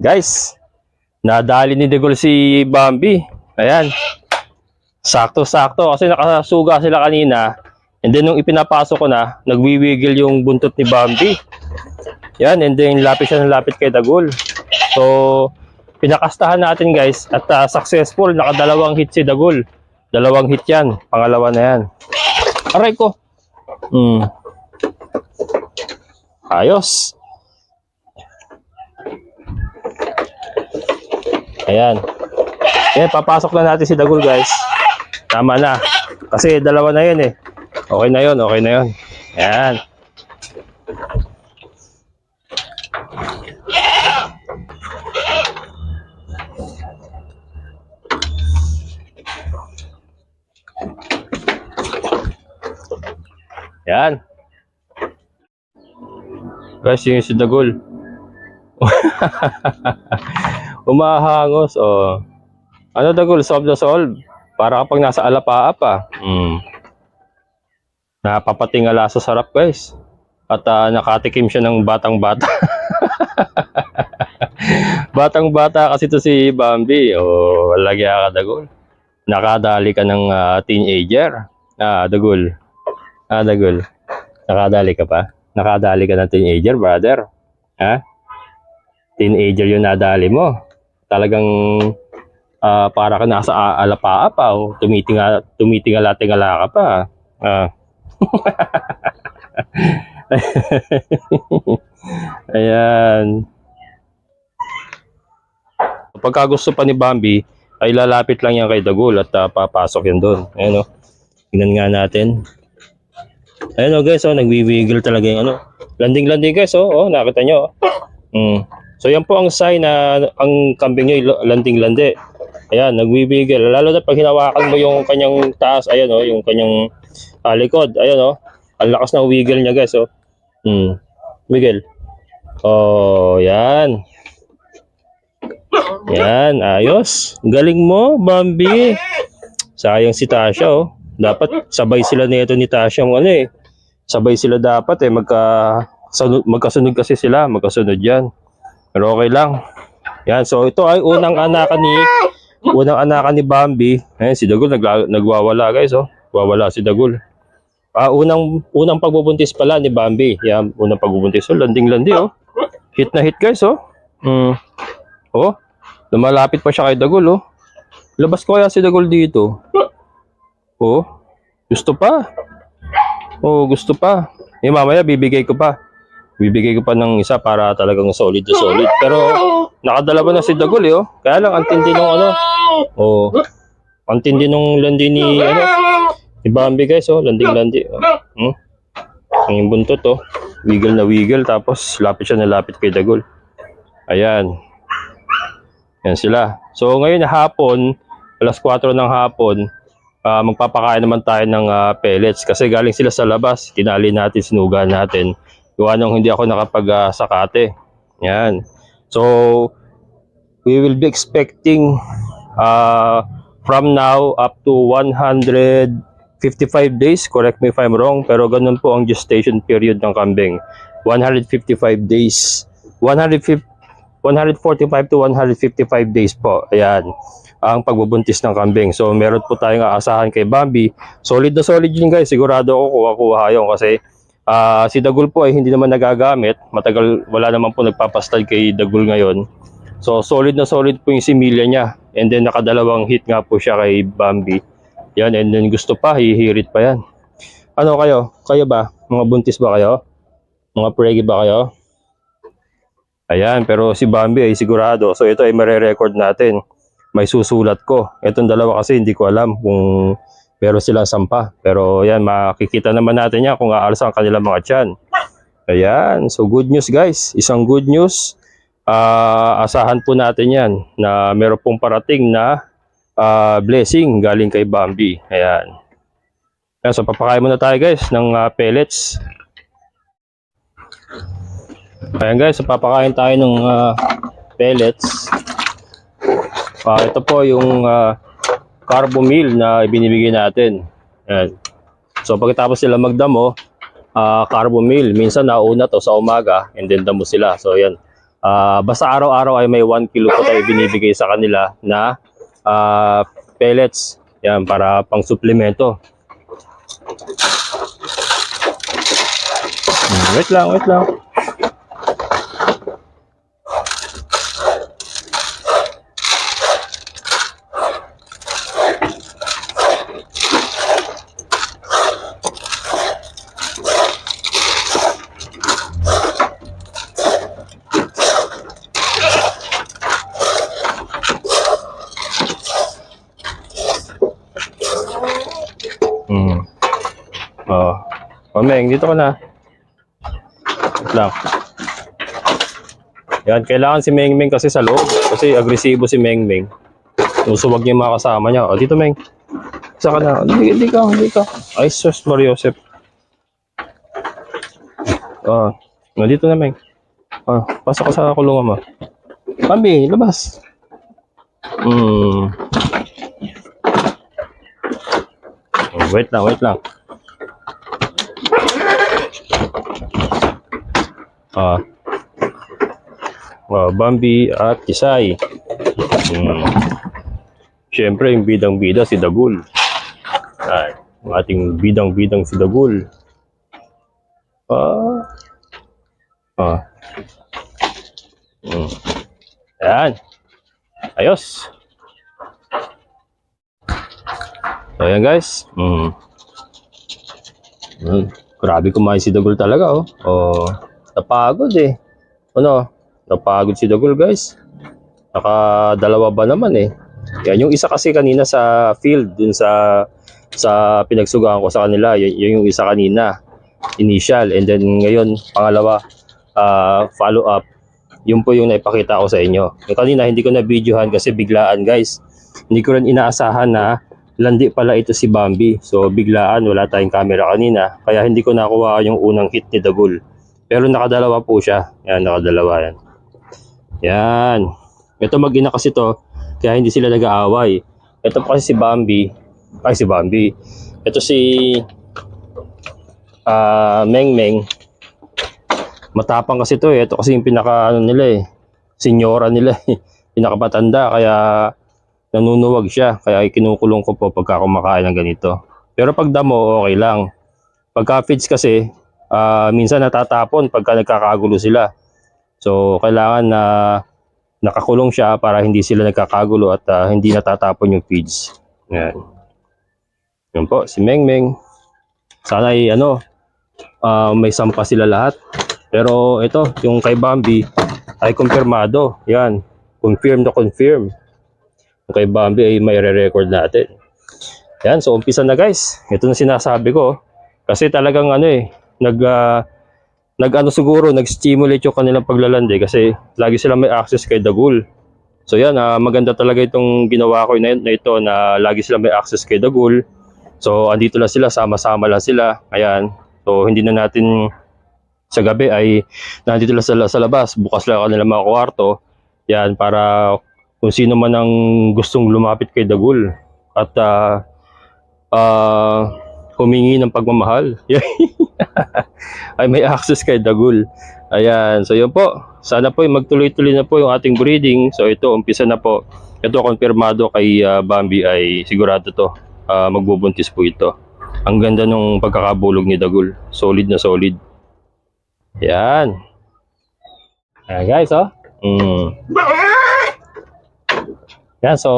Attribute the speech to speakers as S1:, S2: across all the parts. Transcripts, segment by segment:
S1: Guys, nadali ni Degol si Bambi. Ayan. Sakto-sakto kasi nakasuga sila kanina. And then nung ipinapasok ko na, nagwiwigil yung buntot ni Bambi. Yan, and then lapit siya ng lapit kay Dagol. So, pinakastahan natin guys at ah, successful. Nakadalawang hit si Dagol. Dalawang hit yan. Pangalawa na yan. Aray ko. Hmm. Ayos. Ayan. Ayan, papasok na natin si Dagul, guys. Tama na. Kasi dalawa na yun eh. Okay na yun, okay na yun. Ayan. Ayan. Guys, yung si Dagul. Umahangos, oh. Ano Dagul, solve na solve. Para kapag nasa alapaa pa. Mm. Napapatingala sa sarap, guys. At ah, nakatikim siya ng batang-bata. batang-bata kasi to si Bambi. Oh, lagi ka Dagul. Nakadali ka ng ah, teenager. Ah, Dagul. Ah, Dagul. Nakadali ka pa? Nakadali ka ng teenager, brother. Ha? Teenager yung nadali mo. Talagang ah, para ka nasa alapaa pa o tumitinga, tumitingala-tingala ka pa. Ah. Ayan. Pagka gusto pa ni Bambi, ay lalapit lang yan kay Dagul at ah, papasok yan doon. Ayan o. Tingnan nga natin. Ayan o guys, oh, nagwiwiggle talaga yung ano. Landing-landing guys, oh, oh nakita nyo. Oh. Mm. So yan po ang sign na ang kambing nyo landing-landi. Ayan, nagwiwiggle. Lalo na pag hinawakan mo yung kanyang taas, ayan oh, yung kanyang ah, likod. Ayan oh. Ang lakas ng wiggle niya guys, oh. Mm. Wiggle. Oh, yan. Yan, ayos. Galing mo, Bambi. Sayang si Tasha, oh. Dapat sabay sila nito ni Tasha mo ano eh. Sabay sila dapat eh magka sunod, magkasunod kasi sila, magkasunod 'yan. Pero okay lang. Yan, so ito ay unang anakan ni unang anakan ni Bambi. Ayun si Dagul nagla, nagwawala guys, oh. Wawala si Dagul. Ah, unang unang pagbubuntis pala ni Bambi. Yan, unang pagbubuntis. Oh, landing-landi oh. Hit na hit guys, oh. Mm. Oh, lumalapit pa siya kay Dagul, oh. Labas ko kaya si Dagul dito. Oh, gusto pa. Oh, gusto pa. Eh, mamaya bibigay ko pa. Bibigay ko pa ng isa para talagang solid na solid. Pero nakadalawa na si Dagul eh, oh. Kaya lang ang tindi nung ano. Oh. Ang tindi nung landi ni ano. Ni Bambi guys, oh, landing-landi. Oh. Hmm? Ang buntot oh. Wiggle na wiggle tapos lapit siya na lapit kay Dagul. Ayan. Yan sila. So ngayon hapon, alas 4 ng hapon, ah, magpapakain naman tayo ng ah, pellets kasi galing sila sa labas. Tinali natin, sinuga natin. Gawa nung hindi ako nakapag-sakate. Yan. So, we will be expecting uh, from now up to 155 days. Correct me if I'm wrong. Pero ganun po ang gestation period ng kambing. 155 days. 150 145 to 155 days po. Ayan. Ang pagbubuntis ng kambing. So, meron po tayong aasahan kay Bambi. Solid na solid yun guys. Sigurado ako kuha-kuha yun kasi ah, si Dagul po ay hindi naman nagagamit. Matagal, wala naman po nagpapastad kay Dagul ngayon. So, solid na solid po yung similya niya. And then, nakadalawang hit nga po siya kay Bambi. Yan, and then gusto pa, hihirit pa yan. Ano kayo? Kayo ba? Mga buntis ba kayo? Mga pregi ba kayo? Ayan, pero si Bambi ay sigurado. So ito ay mare-record natin. May susulat ko. Itong dalawa kasi hindi ko alam kung meron silang sampa. Pero yan, makikita naman natin yan kung aalas ang kanilang mga tiyan. Ayan, so good news guys. Isang good news. Ah, asahan po natin yan na meron pong parating na ah, blessing galing kay Bambi. Ayan. Ayan, so papakain muna tayo guys ng ah, pellets. Ayan guys, so papakain tayo ng ah, pellets. Ah, ito po yung ah, carbo meal na ibinibigay natin. Ayan. So pagkatapos sila magdamo, ah, carbo meal, minsan nauna to sa umaga and then damo sila. So ayan. Ah, basta araw-araw ay may 1 kilo po tayo binibigay sa kanila na ah, pellets. Yan, para pang suplemento. Hmm, Wait lang, wait lang. Hmm. Oh. Oh, Meng, dito ka na. Wait lang. Yan, kailangan si Meng Meng kasi sa loob. Kasi agresibo si Meng Meng. Nusuwag niya yung mga kasama niya. O, dito Meng. Isa ka na. Hindi, ka, hindi ka. Ay, sus, Mario Joseph. Oh, oh, dito na Meng. Oh, pasok ka sa kulungan mo. Pambi, labas. Hmm. Wait lang, wait lang. Ah. Ah, Bambi at Kisay. Hmm. Siyempre, yung bidang-bida si Dagul. Ay, ang ating bidang-bidang si Dagul. Ah. Ah. Hmm. Ayan. Ayos. So, ayan guys. Hmm. Hmm. Grabe kumain si Dagul talaga, oh. Oh, napagod eh. Ano? Napagod si Dagul, guys. Nakadalawa ba naman eh. Yan, yung isa kasi kanina sa field, dun sa sa pinagsugaan ko sa kanila, yun, yun yung isa kanina, initial. And then ngayon, pangalawa, ah, follow up. Yun po yung naipakita ko sa inyo. Yung kanina, hindi ko na videohan kasi biglaan, guys. Hindi ko rin inaasahan na landi pala ito si Bambi. So biglaan, wala tayong camera kanina. Kaya hindi ko nakuha yung unang hit ni Dagul. Pero nakadalawa po siya. Yan, nakadalawa yan. Yan. Ito mag-ina kasi to, kaya hindi sila nag-aaway. Ito po kasi si Bambi. Ay, si Bambi. Ito si ah Meng Meng. Matapang kasi to eh. Ito kasi yung pinaka ano nila eh. Senyora nila eh. Pinakapatanda kaya nanunuwag siya. Kaya kinukulong ko po pagka kumakain ng ganito. Pero pag damo, okay lang. Pagka feeds kasi, ah, minsan natatapon pagka nagkakagulo sila. So, kailangan na nakakulong siya para hindi sila nagkakagulo at ah, hindi natatapon yung feeds. Yan. Yan po, si Meng Meng. Sana ay ano, ah, may sampa sila lahat. Pero ito, yung kay Bambi ay kumpirmado. Yan, confirm na confirm. Yung kay Bambi ay may re-record natin. Yan, so umpisa na guys. Ito na sinasabi ko. Kasi talagang ano eh, nag ah, nag siguro, nag-stimulate yung kanilang paglalandi kasi lagi sila may access kay Dagul. So yan, ah, maganda talaga itong ginawa ko na, na ito na lagi sila may access kay Dagul. So andito lang sila, sama-sama lang sila. Ayan. So hindi na natin sa gabi ay nandito lang sila sa labas. Bukas lang ang kanilang mga kwarto. Yan, para kung sino man ang gustong lumapit kay Dagul at ah, ah, humingi ng pagmamahal. ay may access kay Dagul. Ayan, so yun po. Sana po magtuloy-tuloy na po yung ating breeding. So ito, umpisa na po. Ito, konfirmado kay ah, Bambi ay sigurado to. Ah, magbubuntis po ito. Ang ganda nung pagkakabulog ni Dagul. Solid na solid. Yan. Ayan guys, oh. Mm. Yan, so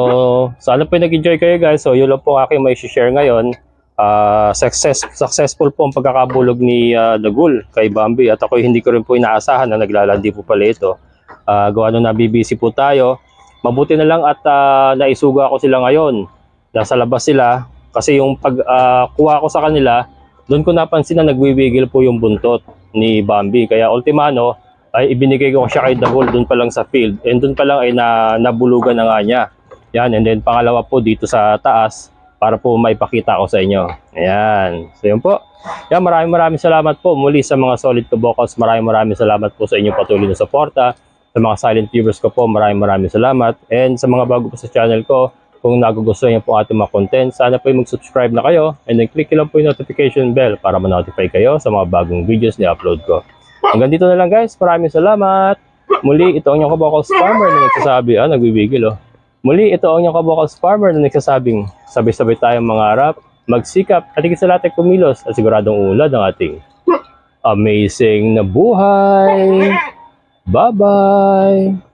S1: sana po nag-enjoy kayo guys. So yun lang po aking may share ngayon. Ah, success, successful po ang pagkakabulog ni ah, Dagul kay Bambi at ako hindi ko rin po inaasahan na naglalandi po pala ito. Ah, gawa nung nabibisi po tayo. Mabuti na lang at ah, naisuga ko sila ngayon. Nasa labas sila kasi yung pag ah, kuha ko sa kanila, doon ko napansin na nagwiwigil po yung buntot ni Bambi. Kaya ultimano, ay ibinigay ko siya kay Dagol doon pa lang sa field. And doon pa lang ay na, nabulugan na nga niya. Yan, and then pangalawa po dito sa taas para po maipakita ko sa inyo. Ayan. So yun po. Yan, maraming maraming salamat po muli sa mga solid kabokals. Maraming maraming salamat po sa inyong patuloy na suporta. Sa mga silent viewers ko po, maraming maraming salamat. And sa mga bago po sa channel ko, kung nagugustuhan niyo po ating mga content, sana po yung mag-subscribe na kayo and then click lang po yung notification bell para ma-notify kayo sa mga bagong videos na upload ko. Hanggang dito na lang guys. Maraming salamat. Muli, ito ang inyong kabokals farmer na nagsasabi, ah, nagbibigil oh. Muli, ito ang inyong kabokals farmer na nagsasabing, sabay-sabay tayong mangarap, magsikap, at higit sa lahat ay kumilos at siguradong ulad ang ating amazing na buhay. Bye-bye!